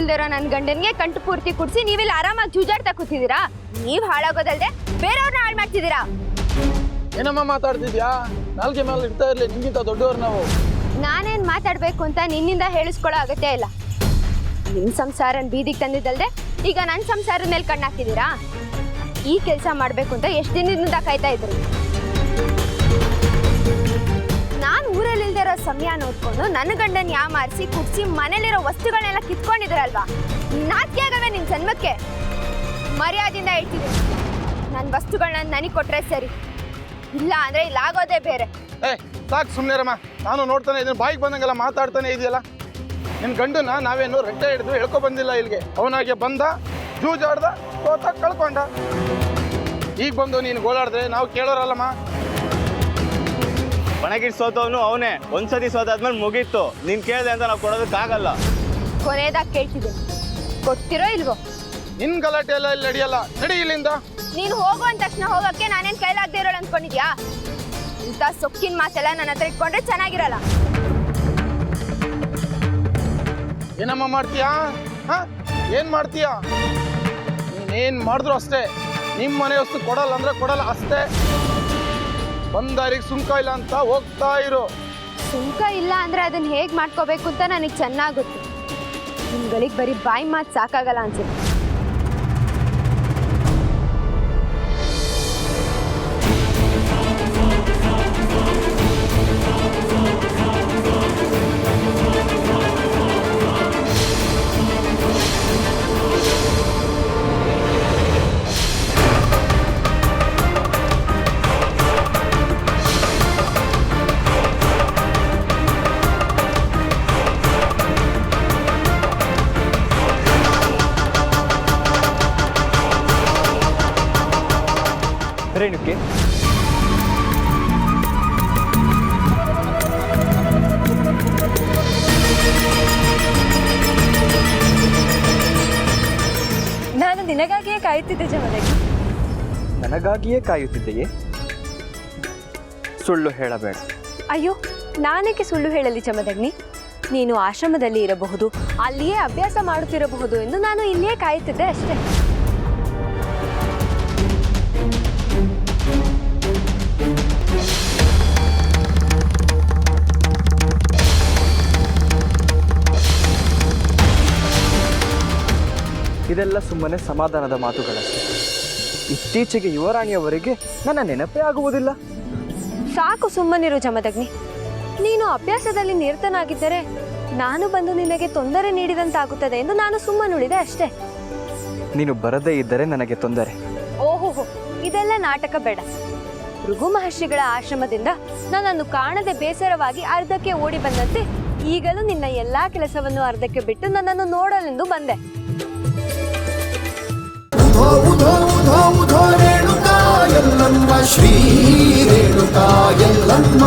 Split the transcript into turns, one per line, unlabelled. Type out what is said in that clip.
ಇಲ್ದಿರೋ ನನ್ನ ಗಂಡನ್ಗೆ ಕಂಟು ಪೂರ್ತಿ ಕುಡ್ಸಿ ನೀವಿಲ್ಲಿ ಆರಾಮಾಗಿ ಜೂಜಾಡ್ತಾ ಕೂತಿದ್ದೀರಾ? ನೀವು ಹಾಳಾಗೋದಲ್ದೆ ಬೇರೆಯವ್ರನ್ನ ಹಾಳು ಮಾಡ್ತಿದ್ದೀರಾ?
ಏನಮ್ಮ ಮಾತಾಡ್ತಿದ್ಯಾ? ನಾಲ್ಕೆ ಮೇಲೆ ಇರ್ತಾ ಇರ್ಲಿ ನಿಮ್ಗಿಂತ ದೊಡ್ಡವ್ರು ನಾವು.
ನಾನೇನ್ ಮಾತಾಡ್ಬೇಕು ಅಂತ ನಿನ್ನಿಂದ ಹೇಳಿಸ್ಕೊಳ್ಳೋ ಅಗತ್ಯ ಇಲ್ಲ. ನಿಮ್ ಸಂಸಾರನ್ ಬೀದಿಗೆ ತಂದಿದ್ದಲ್ದೆ ಈಗ ನನ್ನ ಸಂಸಾರದ ಮೇಲೆ ಕಣ್ಣಾಕ್ತಿದ್ದೀರಾ? ಈ ಕೆಲಸ ಮಾಡಬೇಕು ಅಂತ ಎಷ್ಟು ದಿನದಿಂದ ಕಾಯ್ತಾ ಇದ್ರಿ? ಸಮಯ ನೋಡ್ಕೊಂಡು ನನ್ನ ಗಂಡನ್ ಯಾಮಾರಿಸಿ ಕುಡ್ಸಿ ಮನೇಲಿರೋ ವಸ್ತುಗಳನ್ನೆಲ್ಲ ಕಿತ್ಕೊಂಡಿದ್ರಲ್ವಾ ನಾಚಿಕೆ ಆಗವೆ ನಿನ್ ಜನ್ಮಕ್ಕೆ ಮರ್ಯಾದಿಂದ ಹೇಳ್ತೀನಿ. ನನ್ನ ವಸ್ತುಗಳನ್ನ ನನಗೆ ಕೊಟ್ರೆ ಸರಿ. ಇಲ್ಲ ಅಂದ್ರೆ ಇಲ್ಲ, ಆಗೋದೇ ಬೇರೆ.
ಏ, ಸಾಕು ನಾನು ನೋಡ್ತಾನೆ ಇದನ್ನ ಬಾಯಿಗೆ ಬಂದಂಗೆಲ್ಲ ಮಾತಾಡ್ತಾನೆ ಇದೆಯಲ್ಲ. ನಿನ್ನ ಗಂಡನ ನಾವೇನು ರೆಟ್ಟೆ ಹಿಡಿದು ಹೇಳ್ಕೊ ಬಂದಿಲ್ಲ ಇಲ್ಲಿಗೆ. ಅವನಾಗೆ ಬಂದ, ಜೂಜಾಡ್ದ ಸೋತ ಕಳ್ಕೊಂಡ. ಈಗ ಬಂದು ನೀನು ಗೋಳಾಡಿದ್ರೆ ನಾವು ಕೇಳೋರಲ್ಲಮ್ಮ.
ಒಣಗಿಟ್ ಸೋತವನು ಅವನೇ. ಒಂದ್ಸತಿ ಸೋತಾದ್ಮೇಲೆ ಮುಗೀತು. ನೀನ್ ಕೇಳಿದೆ ಅಂತ ನಾವು ಕೊಡೋದಕ್ಕಾಗಲ್ಲ.
ಕೊನೆಯದಾಗ ಕೇಳ್ತಿದ್ದೆ. ಗೊತ್ತಿರೋ ಇಲ್ವೋ?
ನಿನ್ ಗಲಾಟೆ ಎಲ್ಲ ಇಲ್ಲಿ ನಡೆಯಲ್ಲ. ನಡಿ ಇಲ್ಲಿಂದ.
ನೀನು ಹೋಗೋ ಅಂದ ತಕ್ಷಣ ಹೋಗಕ್ಕೆ ನಾನೇನ್ ಕೈಲಾಗದೆ ಇರೋಳು ಅನ್ಕೊಂಡಿದ್ಯಾ? ಇಂಥ ಸೊಕ್ಕಿನ ಮಾತೆಲ್ಲ ನನ್ನ ಹತ್ರ ಇಟ್ಕೊಂಡ್ರೆ ಚೆನ್ನಾಗಿರಲ್ಲ.
ಏನಮ್ಮ ಮಾಡ್ತೀಯಾ? ಹಾ? ಏನು ಮಾಡ್ತೀಯಾ? ನೀನೇನ್ ಮಾಡಿದ್ರು ಅಷ್ಟೇ. ನಿಮ್ಮ ಮನೆ ವಸ್ತು ಕೊಡಲ್ಲ ಅಂದ್ರೆ ಕೊಡಲ್ಲ ಅಷ್ಟೇ. ಬಂದಾರಿಗೆ ಸುಂಕ ಇಲ್ಲ ಅಂತ ಹೋಗ್ತಾ ಇರು.
ಸುಂಕ ಇಲ್ಲ ಅಂದ್ರೆ ಅದನ್ನ ಹೇಗ್ ಮಾಡ್ಕೋಬೇಕು ಅಂತ ನನಗೆ ಚೆನ್ನಾಗುತ್ತೆ ಗೊತ್ತು. ನಿಮ್ಗಳಿಗೆ ಬರೀ ಬಾಯಿ ಮಾತು ಸಾಕಾಗಲ್ಲ ಅನ್ಸುತ್ತೆ.
ರೇಣುಕೆ
ನಾನು ನಿನಗಾಗಿಯೇ ಕಾಯುತ್ತಿದ್ದೆ ಜಮದಗಿ
ನನಗಾಗಿಯೇ ಕಾಯುತ್ತಿದ್ದೆಯೇ? ಸುಳ್ಳು ಹೇಳಬೇಡ.
ಅಯ್ಯೋ ನಾನೇಕೆ ಸುಳ್ಳು ಹೇಳಲಿ ಜಮದಗ್ನಿ? ನೀನು ಆಶ್ರಮದಲ್ಲಿ ಇರಬಹುದು ಅಲ್ಲಿಯೇ ಅಭ್ಯಾಸ ಮಾಡುತ್ತಿರಬಹುದು ಎಂದು ನಾನು ಇಲ್ಲಿಯೇ ಕಾಯುತ್ತಿದ್ದೆ ಅಷ್ಟೇ.
ಇದೆಲ್ಲ ಸುಮ್ಮನೆ ಸಮಾಧಾನದ ಮಾತುಗಳಷ್ಟೇ. ಇತ್ತೀಚೆಗೆ ಯುವರಾಣಿಯವರಿಗೆ ನನ್ನ ನೆನಪೇ ಆಗುವುದಿಲ್ಲ.
ಸಾಕು ಸುಮ್ಮನಿರು ಜಮದಗ್ನಿ ನೀನು ಅಭ್ಯಾಸದಲ್ಲಿ ನಿರತನಾಗಿದ್ದರೆ ನಾನು ಬಂದು ನಿನಗೆ ತೊಂದರೆ ನೀಡಿದಂತಾಗುತ್ತದೆ ಎಂದು ನಾನು ಸುಮ್ಮನುಳಿದೆ ಅಷ್ಟೇ.
ನೀನು ಬರದೇ ಇದ್ದರೆ ನನಗೆ ತೊಂದರೆ.
ಓಹೋಹೋ ಇದೆಲ್ಲ ನಾಟಕ ಬೇಡ. ಭೃಗು ಮಹರ್ಷಿಗಳ ಆಶ್ರಮದಿಂದ ನನ್ನನ್ನು ಕಾಣದೆ ಬೇಸರವಾಗಿ ಅರ್ಧಕ್ಕೆ ಓಡಿ ಬಂದಂತೆ ಈಗಲೂ ನಿನ್ನ ಎಲ್ಲಾ ಕೆಲಸವನ್ನು ಅರ್ಧಕ್ಕೆ ಬಿಟ್ಟು ನನ್ನನ್ನು ನೋಡಲೆಂದು ಬಂದೆ.
ಉಧೋ ಉಧೋ ಉಧೋ ಉಧೋ ರೇಣುಕಾ ಎಲ್ಲಮ್ಮ ಶ್ರೀ ರೇಣುಕಾ ಎಲ್ಲಮ್ಮ